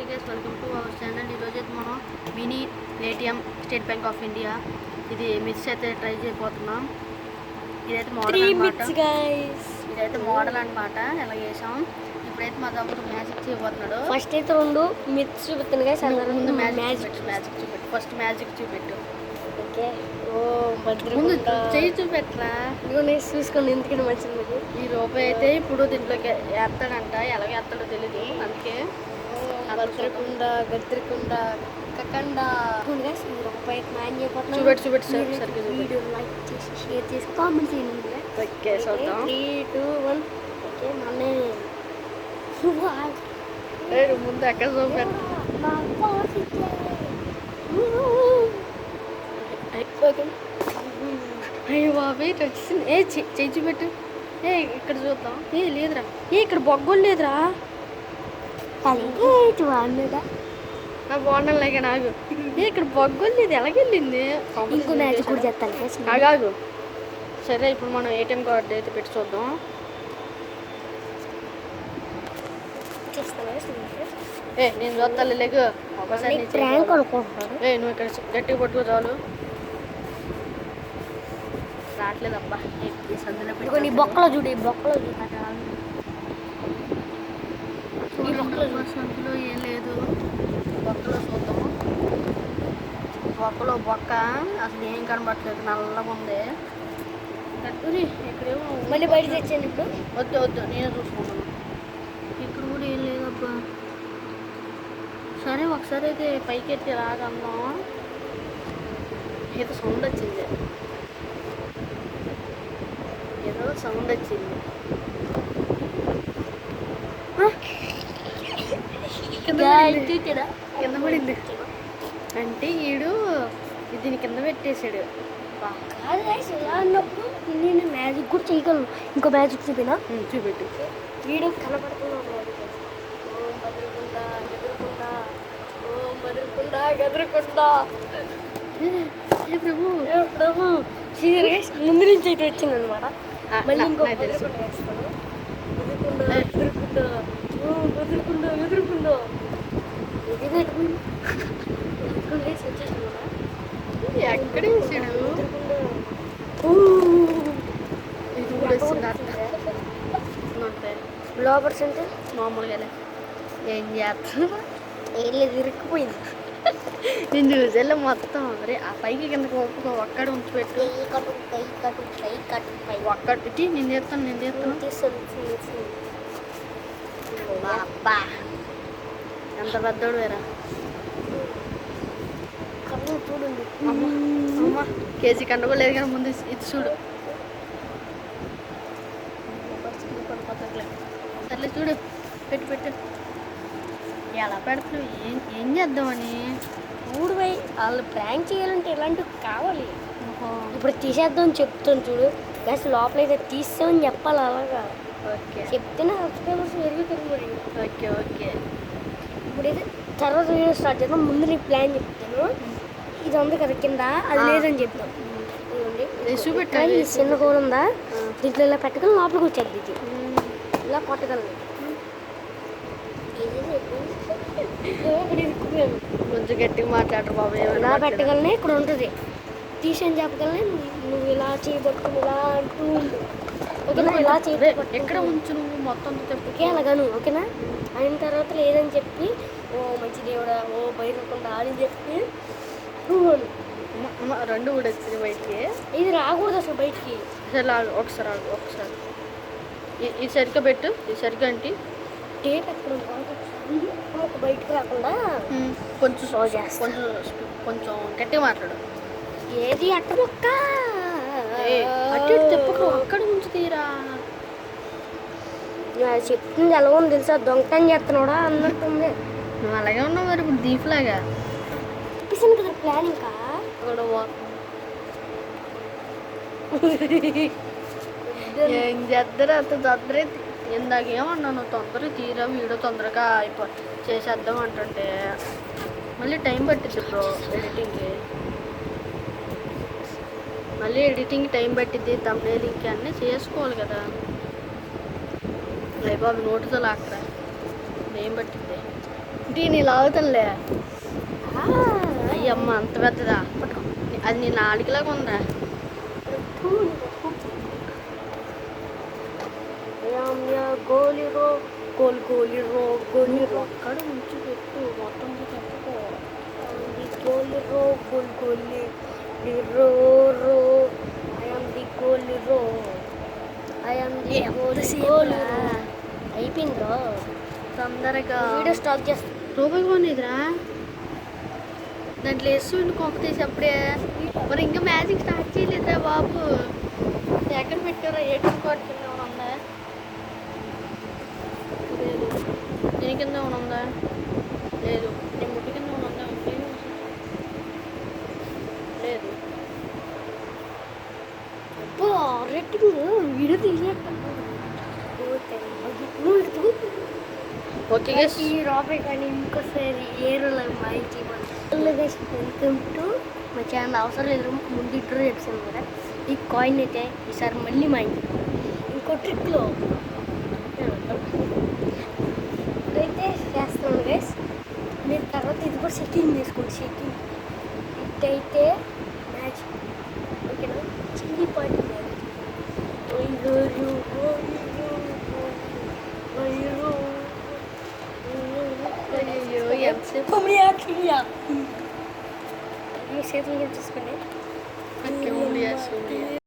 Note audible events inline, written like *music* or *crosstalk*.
Okay guys welcome to our channel ఈరోజు అయితే మనం mini ATM State Bank of India. ఇది మిక్స్ అయితే ట్రై చేయబోతున్నాం. ఇదైతే మోడల్ అనమాట ఇదైతే మోడల్ అనమాట ఎలా చేసాం? ఇప్పుడైతే మా తమ్ముడు మ్యాజిక్ చేయబోతున్నాడు. ఫస్ట్ అయితే రెండు మిక్స్ చూపిస్తాను గైస్ ముందు మ్యాజిక్ మ్యాజిక్ చూపెట్టు ఫస్ట్ మ్యాజిక్ చూపెట్టు. ఓకే. ఓ ముందు చెయ్యి చూపెట్టరా? ఇదిగో నేను చూసుకోండి ఎందుకంటే మంచిది ఈ రూపాయి అయితే ఇప్పుడు దీంట్లోకి వేస్తాడంట. ఎలా వేస్తాడో తెలీదు అందుకే. గద్రకుండ కకండ మ్యాన్ చేయబోతున్నాను చూపెట్టు చూపెట్టు సార్ మీరు సరిగ్గా చూపెట్టు. వీడియో లైక్ చేసి షేర్ చేసి కామెంట్ చేయండి ఓకే చూద్దాం. త్రీ టూ వన్ ఓకే మళ్ళీ ఏడు ముందు ఎక్కడ చూపెట్టు. ఓకే. అయ్యో బాబు ఇటు వచ్చింది ఏ చె- చెయ్యి చూపెట్టు. ఏ ఇక్కడ చూద్దాం. ఏ లేదురా. ఏ ఇక్కడ బొగ్గలు లేదురా. బాగుండాలి నాకు ఇక్కడ బొగ్గలు లేదు ఎలాగెళ్ళింది? ఇంకో మ్యాజిక్ కూడా చేస్తాను. ఆగాగు సరే ఇప్పుడు మనం ఏటీఎం కార్డు అయితే పెట్టి చూద్దాం. చేస్తాను. ఏ నేను చూద్దాం లేకు ఒకసారి ఏ నువ్వు ఇక్కడ గట్టిగా పట్టుకో చాలు. రావట్లేదబ్బా. నీ బొక్కలో చూడు ఈ బొక్కలో చూడు ఈ బొక్కలో చూడు సందులో ఏం లేదు బొక్కలో చూద్దాము బొక్కలో బొక్క. అసలు ఏం కనబడట్లేదు నల్లగా ఉంది. ఇక్కడేమో మళ్ళీ బయట తెచ్చాను ఇప్పుడు. వద్దు వద్దు నేనే చూసుకుంటాను ఇక్కడ కూడా ఏం లేదబ్బా. సరే ఒకసారి అయితే పైకి ఎత్తి రాగందాం ఏదో సౌండ్ వచ్చింది. ఏదో సౌండ్ వచ్చింది. కింద పడింది. కింద పడింది. అంటే ఈడు దీని కింద పెట్టేశాడు. బా కాదు guys, ఇలా అన్నప్పుడు నేను మ్యాజిక్ కూడా చేయగలను. ఇంకో మ్యాజిక్ చూపినా? చూపెట్టు. వీడియో కనబడుతున్న మ్యాజిక్ ఓం బదురుకుండ గదురుకుండ ఓం బదురుకుండ ఏ ప్రభు? ఏ ప్రభు? సీరియస్ ముందు నుంచి అయితే వచ్చింది అనమాట మళ్ళీ ఇంకో నాకు తెలుసు. బదురుకుండ వేస్తాను బదురుకుండ గదురుకుండ ఓం బదురుకుండ గదురుకుండ ఇది పెట్టుకుని. *laughs* ఎత్తుకుంటే వచ్చేసింది కదా ఎక్కడ వేసాడు ఇది కూడా వస్తుంది లోపర్స్ అంటే? మామూలుగానే. ఏం చేస్తా ఏం లేదు ఇరుక్కుపోయింది. నేను చూసేలా మొత్తం అరే ఆ పైకి ఒప్పుకో ఒక్కడ ఉంచి పెట్టు కై కటు కై కటు కై కటు కై ఒక్కడ ఇటీ నేను చేస్తాను నేను చేస్తాను. ఎంత పెద్దోడు వేరా? కన్ను చూడండి అమ్మ అమ్మ కేజీ కండగలేదు కానీ ముందు ఇది చూడు. సర్లే చూడు పెట్టు పెట్టు. ఎలా పెడుతున్నావు ఏం ఏం చేద్దామని మూడు వై వాళ్ళు ప్రాంక్ చేయాలంటే ఇలాంటివి కావాలి. ఇప్పుడు తీసేద్దాం అని చెప్తాను చూడు. గస్ లోపల అయితే తీసామని చెప్పాలి అలాగా. ఓకే. చెప్తేనే సబ్స్క్రైబర్స్ పెరుగుతారు మరి ఓకే ఓకే. ఇప్పుడైతే తర్వాత వీడియో స్టార్ట్ చేద్దాం. ముందు నీ ప్లాన్ చెప్తాను. ఇది ఉంది కదా కింద? అది. లేదని చెప్తాం ఇదిగోండి. ఇది చూపెట్టు, ఇక్కడ ఈ ఇది చిన్న హోల్ ఉందా. దీంట్లో ఇలా పెట్టగలను లోపలికి వచ్చేది ఇది. ఇలా ఇరుక్కుపోయాను. కొంచెం గట్టిగా మాట్లాడరు బాబు ఇలా పెట్టగలనే ఇక్కడ ఉంటుంది. తీసేని చెప్పగలనే నువ్వు ఇలా చేయబట్టుకుని ఇలా అంటూ. ఓకేనా? ఇలా చేయబట్టుకుని ఎక్కడ ఉంచు నువ్వు మొత్తం చెప్పు. అలాగాను ఓకేనా? అయిన తర్వాత లేదని చెప్పి ఓ మంచి దేవుడా ఓ బయటకుండా అని చెప్పి రెండు కూడా వచ్చింది బయటికి. ఇది రాకూడదు అసలు బయటికి. అసలు ఆగు, ఒకసారి ఆగు, ఒకసారి. ఈ- సరిగ్గా పెట్టు ఈ సరిగ్గా అంటే. ఉందో ఒక బయటికి రాకుండా కొంచెం. కొంచెం కొంచెం గట్టిగా మాట్లాడు. ఏది అట్ట మొక్క అటు తిప్పకు అక్కడ ఉంచి తీరా? చెప్తుంది ఎలా ఉంది తెలుసా? దొంగతనం చేస్తున్నాడా అన్నట్టుంది. నువ్వు అలాగే ఉన్నావు మరి ఇప్పుడు దీపులాగా చెప్పేసాను కదా ప్లాన్ ఇంకా గొడవ ఏం చేద్దరు? అంత తొందర ఇందాక ఏమన్నాను? తొందర తీరా వీడియో తొందరగా అయిపో చేసేద్దాం అంటుంటే. మళ్ళీ టైం పట్టింది బ్రో ఎడిటింగ్కి మళ్ళీ ఎడిటింగ్ టైం పట్టింది తమిళకి అన్నీ చేసుకోవాలి కదా. బాబు నోటితో లాక్కరా. ఏం పట్టింది దీని ఇలా అవుతుందిలే అయ్యమ్మ అంత పెద్దదా? అది నీ నాలుగులాగా ఉందా గోలి రో గోల్ గోలి రో గోలి రో. అక్కడ నుంచి పెట్టు మొత్తం row. I am the goalie goalie row. అయిపోయిందో తొందరగా. వీడియో స్టాప్ చేస్తా. రూపాయి కొనేదిరా దాంట్లో వేస్తూ కొంప తీసి అప్పుడే. మరి ఇంకా మ్యాజిక్ స్టార్ట్ చేయలేదురా బాబు. ఎక్కడ పెట్టారా ఏ కింద ఉందా? లేదు. దీని కింద ఉందా? లేదు. నేను ముట్టి కింద ఉందా? లేదు. అబ్బా రేటింగ్ వీడియో ఓకే గైస్ ఈ రాబే కానీ ఇంకోసారి ఏరులో మాయికి వెల్కమ్ టు మా ఛానల్ అవసరం లేదు ముందు ఇంట్రో చెప్పాను కదా ఈ కాయిన్ అయితే ఈసారి మళ్ళీ మా ఇంటికి ఇంకో ట్రిక్లో అయితే చేస్తున్నాను గైస్ మీరు తర్వాత ఇది కూడా సెట్టింగ్ చేసుకోండి సెట్టింగ్ ఇట్టయితే Yeah. You said we can just spin it. Okay, only I